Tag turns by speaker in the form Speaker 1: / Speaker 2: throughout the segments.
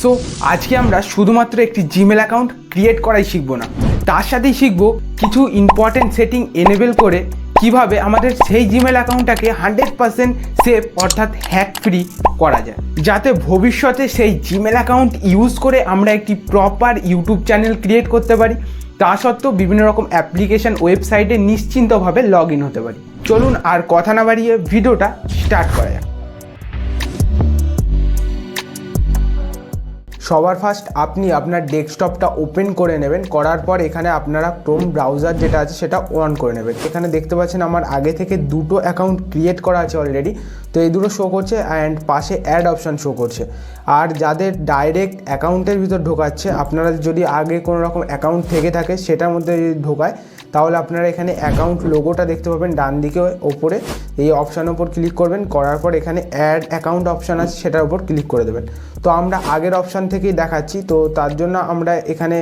Speaker 1: So আজকে আমরা শুধুমাত্র একটি জিমেল অ্যাকাউন্ট ক্রিয়েট করাই শিখব না। তার সাথেই শিখব কিছু ইম্পর্টেন্ট সেটিং এনেবেল করে কীভাবে আমাদের সেই জিমেল অ্যাকাউন্টটাকে হান্ড্রেড পার্সেন্ট সেফ অর্থাৎ হ্যাক ফ্রি করা যায়। যাতে ভবিষ্যতে সেই জিমেল অ্যাকাউন্ট ইউজ করে আমরা একটি প্রপার ইউটিউব চ্যানেল ক্রিয়েট করতে পারি। তা সত্ত্বেও বিভিন্ন রকম অ্যাপ্লিকেশন ওয়েবসাইটে নিশ্চিন্তভাবে লগ ইন হতে পারি। চলুন আর কথা না বাড়িয়ে ভিডিওটা স্টার্ট করা যাক। সবার ফার্স্ট আপনি আপনার ডেস্কটপটা ওপেন করে নেবেন। করার পর এখানে আপনারা ক্রোম ব্রাউজার যেটা আছে সেটা অন করে নেবেন। এখানে দেখতে পাচ্ছেন আমার আগে থেকে দুটো অ্যাকাউন্ট ক্রিয়েট করা আছে অলরেডি তো এই দুটো শো করছে অ্যান্ড পাশে অ্যাড অপশান শো করছে। আর যাদের ডাইরেক্ট অ্যাকাউন্টের ভিতর ঢোকাচ্ছে, আপনারা যদি আগে কোনো রকম অ্যাকাউন্ট থেকে থাকে, সেটার মধ্যে যদি ঢোকায়, তাহলে আপনারা এখানে অ্যাকাউন্ট লোগোটা দেখতে পাবেন, ডান দিকে ওপরে। এই অপশান ওপর ক্লিক করবেন, করার পর এখানে অ্যাড অ্যাকাউন্ট অপশান আছে, সেটার উপর ক্লিক করে দেবেন। তো আমরা আগের অপশান থেকেই দেখাচ্ছি। তো তার জন্য আমরা এখানে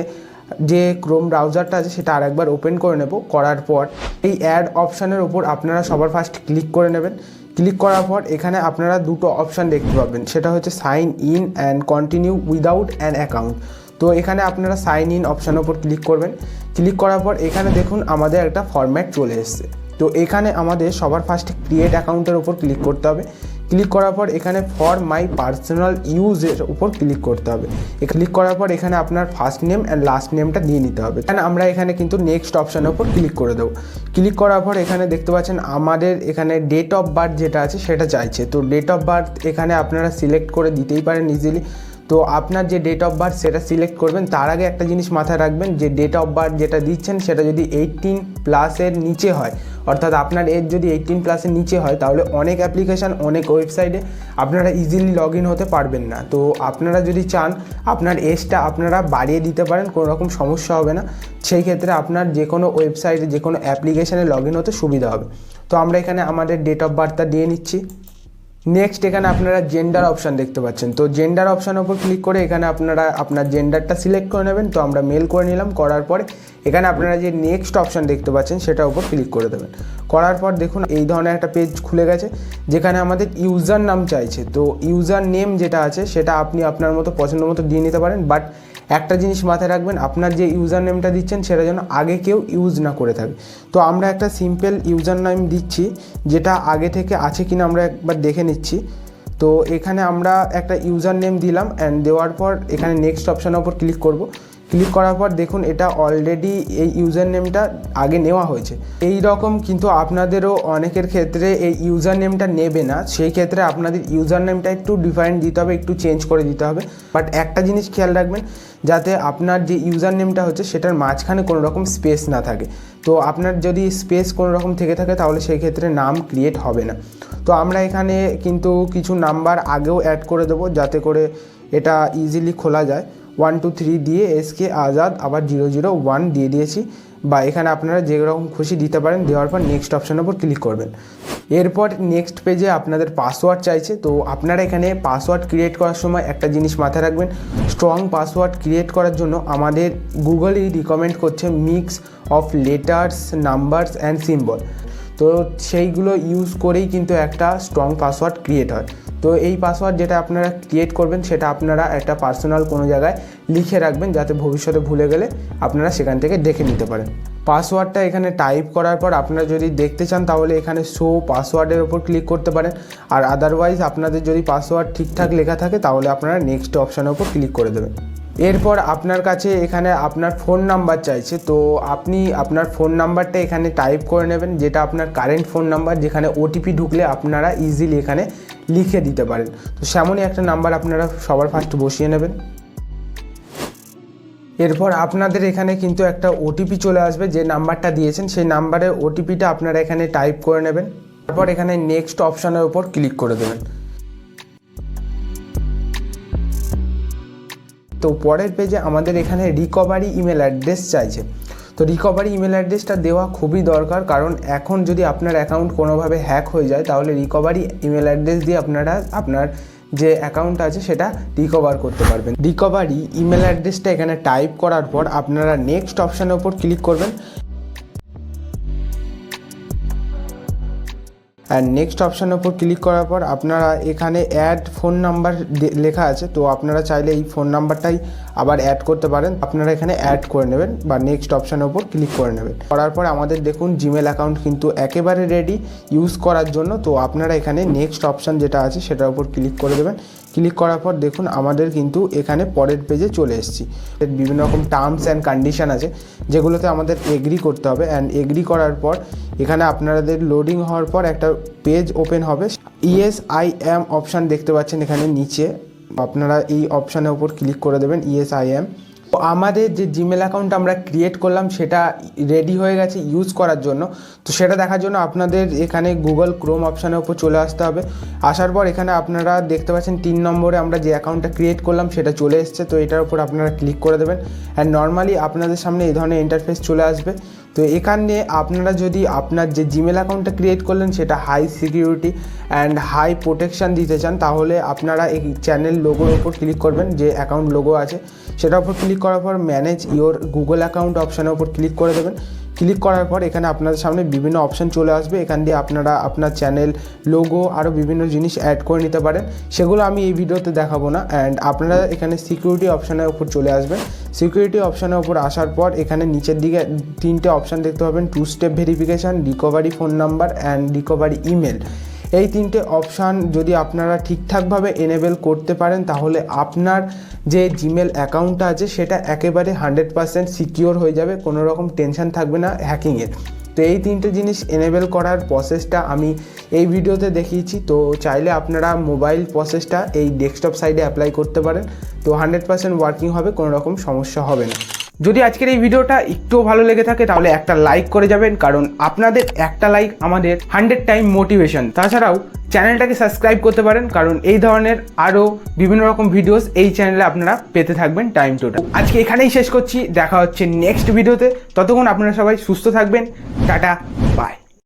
Speaker 1: যে ক্রোম ব্রাউজারটা আছে, সেটা আরেকবার ওপেন করে নেব। করার পর এই অ্যাড অপশানের উপর আপনারা সবার ফার্স্ট ক্লিক করে নেবেন। ক্লিক করার পর এখানে আপনারা দুটো অপশান দেখতে পাবেন। সেটা হচ্ছে sign in and continue without an account তো এখানে আপনারা সাইন ইন অপশানের উপর ক্লিক করবেন। ক্লিক করার পর এখানে দেখুন আমাদের একটা ফরম্যাট চলে এসেছে। তো এখানে আমাদের সবার ফার্স্টে ক্রিয়েট অ্যাকাউন্টের উপর ক্লিক করতে হবে। ক্লিক করার পর এখানে ফর মাই পার্সোনাল ইউজের উপর ক্লিক করতে হবে। ক্লিক করার পর এখানে আপনার ফার্স্ট নেম অ্যান্ড লাস্ট নেমটা দিয়ে নিতে হবে। এখানে আমরা এখানে কিন্তু নেক্সট অপশানের উপর ক্লিক করে দেবো। ক্লিক করার পর এখানে দেখতে পাচ্ছেন আমাদের এখানে ডেট অফ বার্থ যেটা আছে সেটা চাইছে। তো ডেট অফ বার্থ এখানে আপনারা সিলেক্ট করে দিতেই পারেন ইজিলি তো আপনার যে ডেট অফ বার্থ সেটা সিলেক্ট করবেন, তার আগে একটা জিনিস মাথায় রাখবেন যে ডেট অফ বার্থ যেটা দিচ্ছেন সেটা যদি এইটিন প্লাসের নিচে হয় অর্থাৎ আপনার এজ যদি এইটিন প্লাসের নিচে হয়, তাহলে অনেক অ্যাপ্লিকেশান অনেক ওয়েবসাইটে আপনারা ইজিলি লগ ইন হতে পারবেন না। তো আপনারা যদি চান, আপনার এজটা আপনারা বাড়িয়ে দিতে পারেন, কোনো রকম সমস্যা হবে না। সেই ক্ষেত্রে আপনার যে কোনো ওয়েবসাইটে যে কোনো অ্যাপ্লিকেশানে লগ ইন হতে সুবিধা হবে। তো আমরা এখানে আমাদের ডেট অফ বার্থটা দিয়ে নিচ্ছি। নেক্সট এখানে আপনারা জেন্ডার অপশান দেখতে পাচ্ছেন। তো জেন্ডার অপশানের ওপর ক্লিক করে এখানে আপনারা, আপনার জেন্ডারটা সিলেক্ট করে নেবেন। তো আমরা মেল করে নিলাম। করার পরে এখানে আপনারা যে নেক্সট অপশান দেখতে পাচ্ছেন, সেটার উপর ক্লিক করে দেবেন। করার পর দেখুন, এই ধরনের একটা পেজ খুলে গেছে, যেখানে আমাদের ইউজার নাম চাইছে। তো ইউজার নেম যেটা আছে, সেটা আপনি আপনার মতো পছন্দ মতো দিয়ে নিতে পারেন। বাট একটা জিনিস মাথায় রাখবেন, আপনার যে ইউজার নেমটা দিচ্ছেন সেটা যেন আগে কেউ ইউজ না করে থাকে। তো আমরা একটা সিম্পল ইউজার নেম দিচ্ছি, যেটা আগে থেকে আছে কিনা আমরা একবার দেখে নিচ্ছি। তো এখানে আমরা একটা ইউজার নেম দিলাম অ্যান্ড দেওয়ার পর এখানে নেক্সট অপশানের ওপর ক্লিক করব। ক্লিক করার পর দেখুন এটা অলরেডি এই ইউজার নেমটা আগে নেওয়া হয়েছে। এই রকম কিন্তু আপনাদেরও অনেকের ক্ষেত্রে এই ইউজার নেমটা নেবে না। সেই ক্ষেত্রে আপনাদের ইউজার নেমটা একটু ডিফারেন্ট দিতে হবে, একটু চেঞ্জ করে দিতে হবে। বাট একটা জিনিস খেয়াল রাখবেন, যাতে আপনার যে ইউজার নেমটা হচ্ছে সেটার মাঝখানে কোনো রকম স্পেস না থাকে। তো আপনার যদি স্পেস কোনো রকম থেকে থাকে, তাহলে সেই ক্ষেত্রে নাম ক্রিয়েট হবে না। তো আমরা এখানে কিন্তু কিছু নাম্বার আগেও অ্যাড করে দেবো, যাতে করে এটা ইজিলি খোলা যায়। ওয়ান টু থ্রি দিয়ে এসকে আজাদ আবার জিরো জিরো ওয়ান দিয়ে দিয়েছি। বা এখানে আপনারা যেরকম খুশি দিতে পারেন, দেওয়ার পর নেক্সট অপশানের উপর ক্লিক করবেন। এরপর নেক্সট পেজে আপনাদের পাসওয়ার্ড চাইছে, তো আপনারা এখানে পাসওয়ার্ড ক্রিয়েট করার সময় একটা জিনিস মাথায় রাখবেন। স্ট্রং পাসওয়ার্ড ক্রিয়েট করার জন্য আমাদের গুগলই রিকমেন্ড করছে mix of letters numbers and symbol তো সেইগুলো ইউজ করেই কিন্তু একটা স্ট্রং পাসওয়ার্ড ক্রিয়েট হয়। তো এই পাসওয়ার্ড যেটা আপনারা ক্রিয়েট করবেন, সেটা আপনারা একটা পার্সোনাল কোনো জায়গায় লিখে রাখবেন যাতে ভবিষ্যতে ভুলে গেলে আপনারা সেখান থেকে দেখে নিতে পারেন। পাসওয়ার্ডটা এখানে টাইপ করার পর আপনারা যদি দেখতে চান, তাহলে এখানে শো পাসওয়ার্ডের ওপর ক্লিক করতে পারেন। আর আদারওয়াইজ আপনাদের যদি পাসওয়ার্ড ঠিকঠাক লেখা থাকে, তাহলে আপনারা নেক্সট অপশানের ওপর ক্লিক করে দেবেন। এরপর আপনার কাছে এখানে আপনার ফোন নাম্বার চাইছে, তো আপনি আপনার ফোন নাম্বারটা এখানে টাইপ করে নেবেন, যেটা আপনার কারেন্ট ফোন নাম্বার যেখানে ওটিপি ঢুকলে আপনারা ইজিলি এখানে লিখে দিতে পারেন। তো সেমনই একটা নাম্বার আপনারা সবার ফার্স্ট বসিয়ে নেবেন। এরপর আপনাদের এখানে কিন্তু একটা ওটিপি চলে আসবে, যে নাম্বারটা দিয়েছেন, সেই নাম্বারের ওটিপিটা আপনারা এখানে টাইপ করে নেবেন। তারপর এখানে নেক্সট অপশানের উপর ক্লিক করে দেবেন। তো পরের পেজে আমাদের এখানে রিকভারি ইমেল অ্যাড্রেস চাইছে। তো রিকভারি ইমেল অ্যাড্রেসটা দেওয়া খুবই দরকার, কারণ এখন যদি আপনার অ্যাকাউন্ট কোনোভাবে হ্যাক হয়ে যায়, তাহলে রিকভারি ইমেল অ্যাড্রেস দিয়ে আপনারা, আপনার যে অ্যাকাউন্ট আছে সেটা রিকভার করতে পারবেন। রিকভারি ইমেল অ্যাড্রেসটা এখানে টাইপ করার পর আপনারা নেক্সট অপশানের ওপর ক্লিক করবেন। অ্যান্ড নেক্সট অপশানের উপর ক্লিক করার পর আপনারা এখানে অ্যাড ফোন নাম্বার লেখা আছে, তো আপনারা চাইলে এই ফোন নাম্বারটাই আবার অ্যাড করতে পারেন। আপনারা এখানে অ্যাড করে নেবেন বা নেক্সট অপশানের উপর ক্লিক করে নেবেন। করার পর আমাদের দেখুন জিমেল অ্যাকাউন্ট কিন্তু একেবারে রেডি ইউজ করার জন্য। তো আপনারা এখানে নেক্সট অপশান যেটা আছে, সেটার উপর ক্লিক করে দেবেন। ক্লিক করার পর দেখুন আমাদের কিন্তু এখানে পরের পেজে চলে এসেছি। বিভিন্ন রকম টার্মস অ্যান্ড কন্ডিশান আছে, যেগুলোতে আমাদের এগ্রি করতে হবে। অ্যান্ড এগ্রি করার পর এখানে আপনাদের লোডিং হওয়ার পর একটা পেজ ওপেন হবে। ইএস আই অপশান দেখতে পাচ্ছেন এখানে নিচে। আপনারা এই অপশানের উপর ক্লিক করে দেবেন। ইএস আই আমাদের যে জিমেল অ্যাকাউন্ট আমরা ক্রিয়েট করলাম, সেটা রেডি হয়ে গেছে ইউজ করার জন্য। তো সেটা দেখার জন্য আপনাদের এখানে গুগল ক্রোম অপশানের উপর চলে আসতে হবে। আসার পর এখানে আপনারা দেখতে পাচ্ছেন তিন নম্বরে আমরা যে অ্যাকাউন্টটা ক্রিয়েট করলাম, সেটা চলে এসছে। তো এটার উপর আপনারা ক্লিক করে দেবেন। অ্যান্ড নর্মালি আপনাদের সামনে এই ধরনের ইন্টারফেস চলে আসবে। তো এখানে আপনারা যদি আপনার যে জিমেল অ্যাকাউন্টটা ক্রিয়েট করলেন, সেটা high security and high protection দিতে চান, তাহলে আপনারা এই চ্যানেল লোগোর ওপর ক্লিক করবেন, যে অ্যাকাউন্ট লোগো আছে, সেটার উপর ক্লিক করার পর ম্যানেজ ইওর গুগল অ্যাকাউন্ট অপশানের ওপর ক্লিক করে দেবেন। ক্লিক করার পর এখানে আপনাদের সামনে বিভিন্ন অপশান চলে আসবে। এখান দিয়ে আপনারা আপনার চ্যানেল, লোগো আরও বিভিন্ন জিনিস অ্যাড করে নিতে পারেন। সেগুলো আমি এই ভিডিওতে দেখাবো না। অ্যান্ড আপনারা এখানে সিকিউরিটি অপশানের উপর চলে আসবেন। সিকিউরিটি অপশানের উপর আসার পর এখানে নিচের দিকে তিনটে অপশান দেখতে পাবেন। Two step verification recovery phone number and recovery email এই তিনটে অপশান যদি আপনারা ঠিকঠাকভাবে এনেবেল করতে পারেন, তাহলে আপনার যে জিমেল অ্যাকাউন্টটা আছে, সেটা একেবারে হান্ড্রেড পারসেন্ট সিকিওর হয়ে যাবে কোনো রকম টেনশন থাকবে না হ্যাকিংয়ের তো এই তিনটে জিনিস এনেবেল করার প্রসেসটা আমি এই ভিডিওতে দেখিয়েছি। তো চাইলে আপনারা মোবাইল প্রসেসটা এই ডেস্কটপ সাইডে অ্যাপ্লাই করতে পারেন। তো হান্ড্রেড পারসেন্ট ওয়ার্কিং হবে কোনো রকম সমস্যা হবে না। যদি আজকের এই ভিডিওটা একটুও ভালো লেগে থাকে, তাহলে একটা লাইক করে যাবেন, কারণ আপনাদের একটা লাইক আমাদের হান্ড্রেড টাইম মোটিভেশন তাছাড়াও চ্যানেলটাকে সাবস্ক্রাইব করতে পারেন, কারণ এই ধরনের আরও বিভিন্ন রকম ভিডিওস এই চ্যানেলে আপনারা পেতে থাকবেন টাইম টু টাইম আজকে এখানেই শেষ করছি, দেখা হচ্ছে নেক্সট ভিডিওতে ততক্ষণ আপনারা সবাই সুস্থ থাকবেন। Tata bye